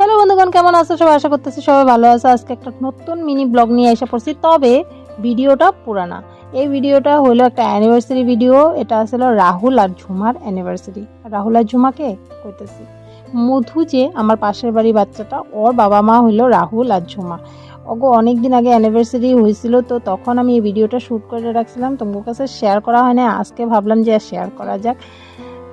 Hello বন্ধুগণ, কেমন আছো? সবাই আশা করতেছি সবাই ভালো আছে। আজকে একটা নতুন মিনি ব্লগ নিয়ে এসে পড়ছি। তবে ভিডিওটা পুরানা। এই ভিডিওটা হলো একটা অ্যানিভার্সারি ভিডিও এটা আসলে রাহুল আর ঝুমার অ্যানিভার্সারি রাহুল আর ঝুমাকে কইতেছি। মধু যে আমার পাশের বাড়ি বাচ্চাটা, ওর বাবা মা হলো রাহুল আর ঝুমা। ওগো অনেক দিন আগে অ্যানিভার্সারি হয়েছিল তো তখন আমি এই ভিডিওটা শ্যুট করে রাখছিলাম। তোমার কাছে শেয়ার করা হয় না আজকে ভাবলাম যে শেয়ার করা যাক।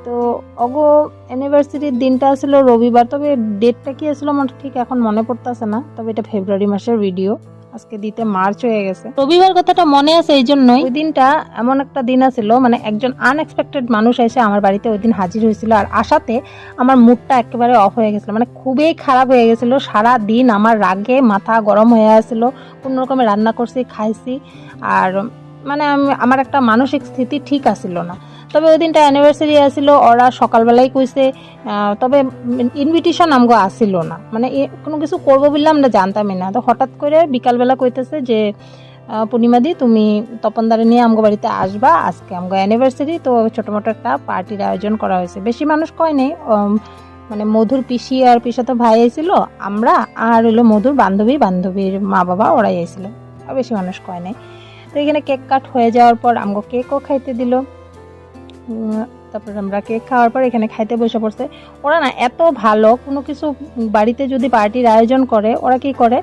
তো অগো অ্যানিভার্সারির দিনটা ছিল রবিবার তবে ডেটটা কি আসলে আমার ঠিক এখন মনে পড়তেছে না তবে এটা ফেব্রুয়ারি মাসের ভিডিও আজকে দিতে মার্চ হয়ে গেছে। রবিবার কথাটা মনে আছে এই জন্যই। ওই দিনটা এমন একটা দিন আছিল মানে একজন আনএক্সপেক্টেড মানুষ এসে আমার বাড়িতে ওই দিন হাজির হয়েছিল আর আসাতে আমার মুডটা একেবারে অফ হয়ে গেছিল মানে খুবই খারাপ হয়ে গেছিল সারা দিন আমার রাগে মাথা গরম হয়ে আসছিল কোনো রকমে রান্না করছি খাইছি আর মানে আমি আমার একটা মানসিক স্থিতি ঠিক আসছিল না। তবে ওই দিনটা অ্যানিভার্সারি আসছিল ওরা সকালবেলায় কইছে তবে ইনভিটেশন আমগো আসিল না। মানে কোনো কিছু করব বললে আমরা জানতামই না। তো হঠাৎ করে বিকালবেলা কইতেছে যে পূর্ণিমাদি তুমি তপনদারে নিয়ে আমগো বাড়িতে আসবা। আজকে আমগো অ্যানিভার্সারি তো ছোটো মোটো একটা পার্টির আয়োজন করা হয়েছে। বেশি মানুষ কয় নেই মানে মধুর পিসি আর পিসা তো ভাই এসেছিল আমরা আর হইল মধুর বান্ধবী, বান্ধবীর মা বাবা ওরাই এসেছিল আর বেশি মানুষ কয় নাই। তো এখানে কেক কাট হয়ে যাওয়ার পর আমগো কেকও খাইতে দিল। তারপর আমরা কেক খাওয়ার পর এখানে খাইতে বসে পড়ছে। ওরা না এত ভালো, কোনো কিছু বাড়িতে যদি পার্টির আয়োজন করে, ওরা কি করে?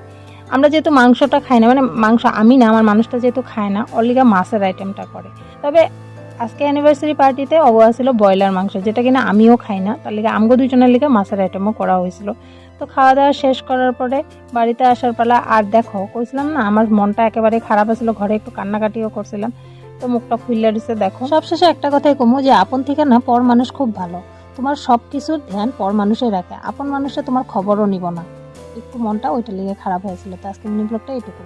আমরা যেহেতু মাংসটা খাই না মানে মাংস আমি না, আমার মানুষটা যেহেতু খায় না অলিগা মাছের আইটেমটা করে। তবে আজকে অ্যানিভার্সারি পার্টিতে অবয়া ছিল ব্রয়লার মাংস, যেটা কিনা আমিও খাই না, তার লিগে আমগো দুজনের লিগে মাছের আইটেমও করা হয়েছিল। তো খাওয়া দাওয়া শেষ করার পরে বাড়িতে আসার পালা, আর দেখো, কইছিলাম না, আমার মনটা একেবারে খারাপ ছিল ঘরে একটু কান্নাকাটিও করছিলাম। তো মুখটা খুললে দিছে, দেখো। সবশেষে একটা কথাই কমু যে, আপন থেকে না পর মানুষ খুব ভালো। তোমার সব কিছুর ধ্যান পর মানুষে রাখে। আপন মানুষে তোমার খবরও নিব না। একটু মনটা ওইটা লেগে খারাপ হয়েছিল, তো আজকে মিনি ব্লগটা এইটুকু